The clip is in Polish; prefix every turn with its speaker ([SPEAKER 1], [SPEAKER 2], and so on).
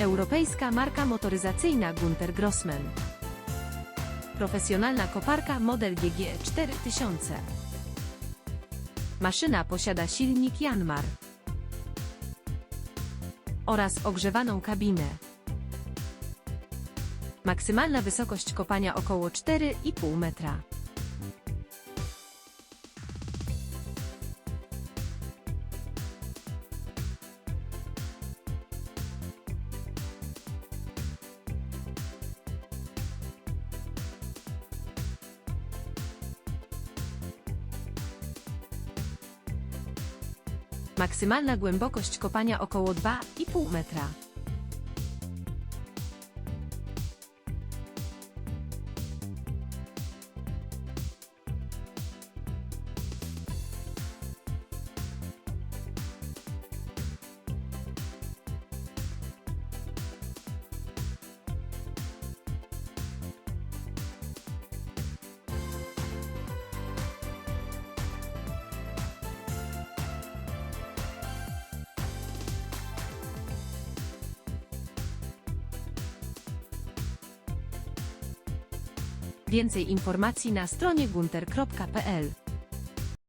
[SPEAKER 1] Europejska marka motoryzacyjna Gunter Grossman. Profesjonalna koparka model GG 4000. Maszyna posiada silnik Janmar oraz ogrzewaną kabinę. Maksymalna wysokość kopania około 4,5 metra. Maksymalna głębokość kopania około 2,5 metra. Więcej informacji na stronie gunter.pl